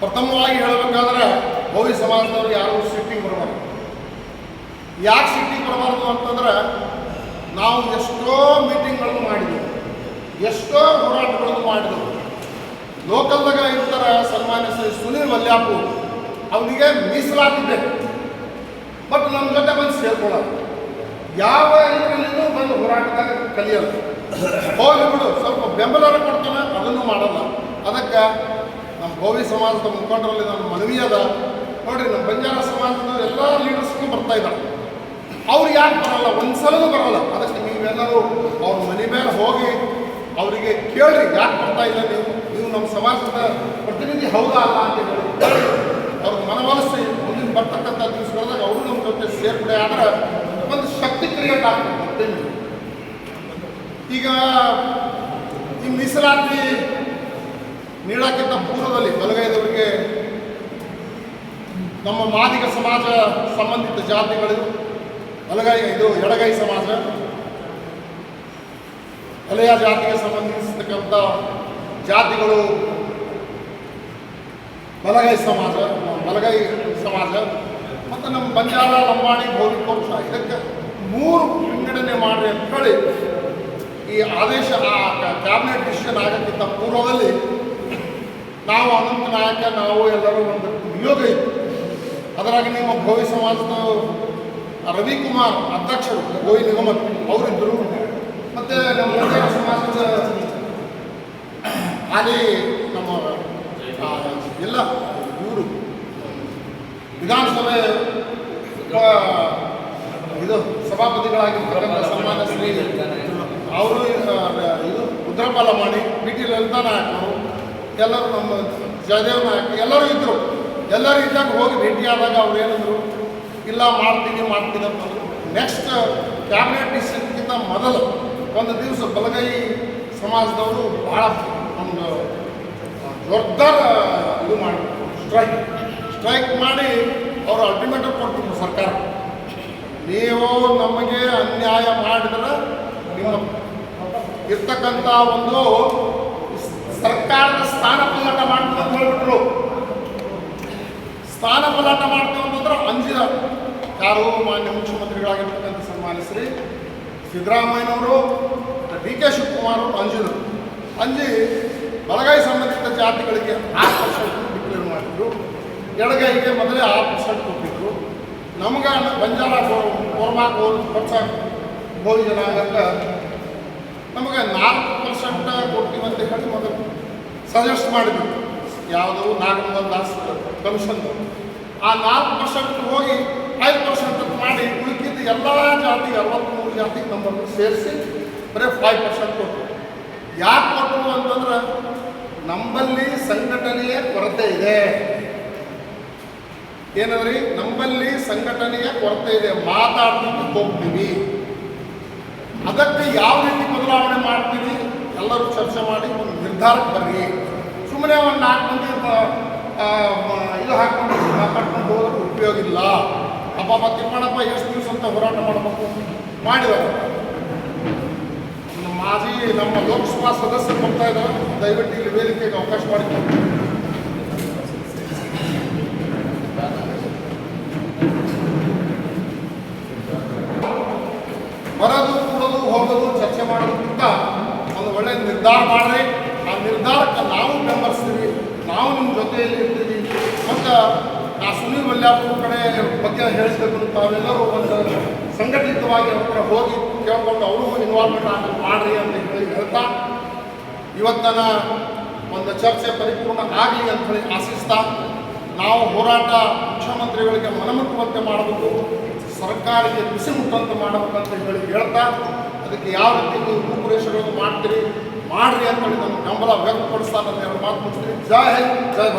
ಪ್ರಥಮವಾಗಿ ಹೇಳಬೇಕಾದ್ರೆ ಭೋವಿ ಸಮಾಜದವರು ಯಾರು ಸಿಟ್ಟಿಗೆ ಬರಬಾರ್ದು. ಯಾಕೆ ಸಿಟ್ಟಿಗೆ ಬರಬಾರ್ದು ಅಂತಂದ್ರೆ ನಾವು ಎಷ್ಟೋ ಮೀಟಿಂಗ್ಗಳನ್ನು ಮಾಡಿದ್ವಿ, ಎಷ್ಟೋ ಹೋರಾಟಗಳನ್ನು ಮಾಡಿದೆವು. ಲೋಕಲ್ದಾಗ ಇರ್ತಾರೆ ಸನ್ಮಾನ್ಯ ಶ್ರೀ ಸುನೀಲ್ ವಲ್ಯಾಪು ಅವನಿಗೆ ಮೀಸಲಾಗಿದೆ ಬಟ್ ನಮ್ಮ ಜೊತೆ ಬಂದು ಸೇರ್ಕೊಳ್ಳೋದು ಯಾವ ಇದರಲ್ಲಿನೂ ಬಂದು ಹೋರಾಟದಾಗ ಕಲಿಯೋದು ಹೋಗಿ ಬಿಡು, ಸ್ವಲ್ಪ ಬೆಂಬಲ ಕೊಡ್ತಾನೆ, ಅದನ್ನು ಮಾಡಲ್ಲ. ಅದಕ್ಕೆ ನಮ್ಮ ಗೋವಿ ಸಮಾಜದ ಮುಖಂಡರಲ್ಲಿ ನಾನು ಮನವಿ ಅದ ನೋಡ್ರಿ ನಮ್ಮ ಬಂಜಾರ ಸಮಾಜದ ಎಲ್ಲ ಲೀಡರ್ಸ್ಗೂ ಬರ್ತಾ ಇದ್ದಾರೆ. ಅವ್ರು ಯಾಕೆ ಬರಲ್ಲ? ಒಂದ್ಸಲನೂ ಬರಲ್ಲ. ಅದಕ್ಕೆ ನೀವೆಲ್ಲರೂ ಅವ್ರ ಮನೆ ಮೇಲೆ ಹೋಗಿ ಅವರಿಗೆ ಕೇಳ್ರಿ, ಯಾಕೆ ಬರ್ತಾ ಇಲ್ಲ ನೀವು? ನೀವು ನಮ್ಮ ಸಮಾಜದ ಪ್ರತಿನಿಧಿ ಹೌದಾ ಅಲ್ಲ ಅಂತ ಹೇಳಿ. ಅವ್ರ ಮನವೊಲಿಸಿ ಮುಂದಿನ ಬರ್ತಕ್ಕಂಥ ದಿವಸಗಳಾಗ ಅವರು ನಮ್ಮ ಜೊತೆ ಸೇರ್ಪಡೆ ಆದ್ರೆ ಒಂದು ಶಕ್ತಿ ಕ್ರಿಯೇಟ್ ಆಗ್ತದೆ. ಈಗ ಈ ಮೀಸಲಾತಿ ನೀಡೋಕ್ಕಿಂತ ಪೂರ್ವದಲ್ಲಿ ಬಲಗೈದವರಿಗೆ ನಮ್ಮ ಮಾದಿಗ ಸಮಾಜ ಸಂಬಂಧಿತ ಜಾತಿಗಳು, ಬಲಗೈ, ಇದು ಎಡಗೈ ಸಮಾಜ ಎಲೆಯ ಜಾತಿಗೆ ಸಂಬಂಧಿಸಿರ್ತಕ್ಕಂಥ ಜಾತಿಗಳು, ಬಲಗೈ ಸಮಾಜ ಬಲಗೈ ಸಮಾಜ, ಮತ್ತು ನಮ್ಮ ಬಂಜಾರ, ಲಂಬಾಣಿ ಪಕ್ಷ ಇದಕ್ಕೆ ಮೂರು ವಿಂಗಡಣೆ ಮಾಡಿ ಅಂತ ಹೇಳಿ ಈ ಆದೇಶ, ಆ ಕ್ಯಾಬಿನೆಟ್ ಡಿಸಿಷನ್ ಆಗೋಕ್ಕಿಂತ ಪೂರ್ವದಲ್ಲಿ ನಾವು ಅನಂತ ನಾಯಕ, ನಾವು ಎಲ್ಲರೂ ಒಂದು ನಿಯೋಗ ಇತ್ತು ಅದರಾಗ ನಿಮ್ಮ ಗೋವಿ ಸಮಾಜದ ರವಿಕುಮಾರ್ ಅಧ್ಯಕ್ಷರು ಗೋವಿ ನಿಗಮ ಅವರಿದ್ದರು ಮತ್ತು ನಮ್ಮ ಸಮಾಜದ ಹಾಲಿ ನಮ್ಮ ಎಲ್ಲ ಇವರು ವಿಧಾನಸಭೆ ಇದು ಸಭಾಪತಿಗಳಾಗಿರ್ತಕ್ಕಂಥ ಸನ್ಮಾನ ಶ್ರೀ ಅವರು ಇದು ರುದ್ರಪಾಲ ಮಾಡಿ ಬಿ ಟಿ ಲಲಿತಾ ನಾಯಕರು ಎಲ್ಲರೂ ನಮ್ಮ ಜಯದೇವ ಎಲ್ಲರೂ ಇದ್ದರು ಎಲ್ಲರೂ ಇದ್ದಾಗ ಹೋಗಿ ಭೇಟಿಯಾದಾಗ ಅವ್ರು ಏನಂದರು, ಇಲ್ಲ ಮಾಡ್ತೀನಿ ಮಾಡ್ತೀನಿ ಅಂತಂದ್ರು ನೆಕ್ಸ್ಟ್ ಕ್ಯಾಬಿನೆಟ್ ಡಿಸಿಷನ್ಗಿಂತ ಮೊದಲು ಒಂದು ದಿವಸ ಬಲಗೈ ಸಮಾಜದವರು ಭಾಳ ಒಂದು ಜೋರ್ದಾರ್ ಇದು ಮಾಡಿ ಸ್ಟ್ರೈಕ್ ಸ್ಟ್ರೈಕ್ ಮಾಡಿ ಅವರು ಅಲ್ಟಿಮೇಟಮ್ ಕೊಟ್ಟರು ಸರ್ಕಾರ. ನೀವು ನಮಗೆ ಅನ್ಯಾಯ ಮಾಡಿದ್ರೆ ನಿಮ್ಮ ಇರ್ತಕ್ಕಂಥ ಒಂದು ಸರ್ಕಾರದ ಸ್ಥಾನ ಪಲ್ಲಟ ಮಾಡ್ತೀವಿ ಅಂತ ಹೇಳ್ಬಿಟ್ರು. ಸ್ಥಾನ ಪಲ್ಲಟ ಮಾಡ್ತೀವಿ ಅಂತಂದ್ರೆ ಅಂಜಿದ ಯಾರು ಮಾನ್ಯ ಮುಖ್ಯಮಂತ್ರಿಗಳಾಗಿರ್ತಕ್ಕಂಥ ಸನ್ಮಾನಿಸ್ರಿ ಸಿದ್ದರಾಮಯ್ಯನವರು ಡಿ ಕೆ ಶಿವಕುಮಾರ್ ಅವರು ಅಂಜಿದರು ಅಂಜಿ ಬಲಗೈ ಸಂಬಂಧಿತ ಜಾತಿಗಳಿಗೆ ಆರು ಪರ್ಸೆಂಟ್ ಡಿಕ್ಲೇರ್ ಮಾಡಿದ್ರು. ಎಡಗೈಗೆ ಮೊದಲೇ ಆರು ಪರ್ಸೆಂಟ್ ಕೊಟ್ಟಿದ್ರು ನಮ್ಗೆ ಬಂಜಾರ ಕೋರ್ ಪಕ್ಷ ಗೋವಿ ಜನಾಂಗಕ್ಕೆ ನಮಗೆ ನಾಲ್ಕು ಪರ್ಸೆಂಟ್ ಕೊಡ್ತೀವಿ ಅಂತ ಮೊದಲು ಸಜೆಸ್ಟ್ ಮಾಡಿದ್ರು. ಯಾವುದು ನಾಗಮೋಹನ್ ದಾಸ್ ಕಮಿಷನ್ ಆ ನಾಲ್ಕು ಪರ್ಸೆಂಟ್ ಹೋಗಿ ಐದು ಪರ್ಸೆಂಟ್ ಮಾಡಿ ಉಳಿಕಿದ್ದು ಎಲ್ಲ ಜಾತಿ ಅರವತ್ತ್ಮೂರು ಜಾತಿ ನಮ್ಮನ್ನು ಸೇರಿಸಿ ಬರೀ ಫೈವ್ ಪರ್ಸೆಂಟ್ ಕೊಟ್ಟರು ಯಾಕೆ ಕೊಟ್ಟರು ಅಂತಂದ್ರೆ ನಮ್ಮಲ್ಲಿ ಸಂಘಟನೆಯ ಕೊರತೆ ಇದೆ. ಏನಂದ್ರಿ ನಮ್ಮಲ್ಲಿ ಸಂಘಟನೆಯ ಕೊರತೆ ಇದೆ. ಮಾತಾಡ್ತಿದ್ದು ಹೋಗ್ತೀವಿ ಅದಕ್ಕೆ ಯಾವ ರೀತಿ ಬದಲಾವಣೆ ಮಾಡ್ತೀವಿ? ಎಲ್ಲರೂ ಚರ್ಚೆ ಮಾಡಿ ಒಂದು ನಿರ್ಧಾರಕ್ಕೆ ಬರ್ರಿ. ಸುಮ್ಮನೆ ಒಂದು ನಾಲ್ಕು ಮಂದಿ ಇದು ಹಾಕ್ಕೊಂಡು ಕಟ್ಕೊಂಡು ಹೋದ್ರೆ ಉಪಯೋಗ ಇಲ್ಲ. ಅಪ್ಪ ತಿಮ್ಮಣ್ಣಪ್ಪ ಎಷ್ಟು ದಿವಸ ಅಂತ ಹೋರಾಟ ಮಾಡಬೇಕು ಮಾಡಿದ ನಮ್ಮ ಮಾಜಿ, ನಮ್ಮ ಲೋಕಸಭಾ ಸದಸ್ಯರು ಬರ್ತಾ ಇದ್ದಾರೆ. ದಯವಿಟ್ಟು ಇಲ್ಲಿ ವೇದಿಕೆಗೆ ಅವಕಾಶ ಮಾಡಿಕೊಡಿ. ಬರೋದು, ಕೂಡೋದು, ಹೋಗೋದು, ಚರ್ಚೆ ಮಾಡೋದಕ್ಕಿಂತ ಒಂದು ಒಳ್ಳೆಯ ನಿರ್ಧಾರ ಮಾಡ್ರಿ. ಆ ನಿರ್ಧಾರಕ್ಕೆ ನಾವು ನಾವು ನಿಮ್ಮ ಜೊತೆಯಲ್ಲಿ ಇರ್ತೀವಿ. ಮತ್ತು ಆ ಸುನೀಲ್ ಮಲ್ಯಾಪುರ ಕಡೆ ಬಗ್ಗೆ ಹೇಳಿಸ್ಬೇಕು ತಾವೆಲ್ಲರೂ ಒಂದು ಸಂಘಟಿತವಾಗಿ ಅವ್ರ ಕಡೆ ಹೋಗಿ ಕೇಳ್ಕೊಂಡು ಅವರು ಇನ್ವಾಲ್ವ್ಮೆಂಟ್ ಆಗಿ ಮಾಡ್ರಿ ಅಂತ ಹೇಳಿ ಹೇಳ್ತಾ ಇವತ್ತನ ಒಂದು ಚರ್ಚೆ ಪರಿಪೂರ್ಣ ಆಗಲಿ ಅಂತ ಹೇಳಿ ಆಶಿಸ್ತಾ, ನಾವು ಹೋರಾಟ ಮುಖ್ಯಮಂತ್ರಿಗಳಿಗೆ ಮನಮುಟ್ಟುವಂತೆ ಮಾಡಬೇಕು, ಸರ್ಕಾರಕ್ಕೆ ಬಿಸಿ ಮುಟ್ಟುವಂತೆ ಮಾಡಬೇಕಂತ ಹೇಳಿ ಹೇಳ್ತಾ, ಅದಕ್ಕೆ ಯಾವ ರೀತಿ ನೀವು ರೂಪುರೇಷೆಗಳನ್ನು ಮಾಡ್ತೀರಿ ಮಾಡ್ರಿ ಅಂತ ಹೇಳಿ ನಮ್ಮ ಬೆಂಬಲ ವ್ಯಕ್ತಪಡಿಸ್ತಾ ನನ್ನ ಎರಡು ಮಾತು ಮುಗಿಸ್ತೀನಿ ಜೈ ಹಿಂದ್ ಜೈ ಭಾರತ್.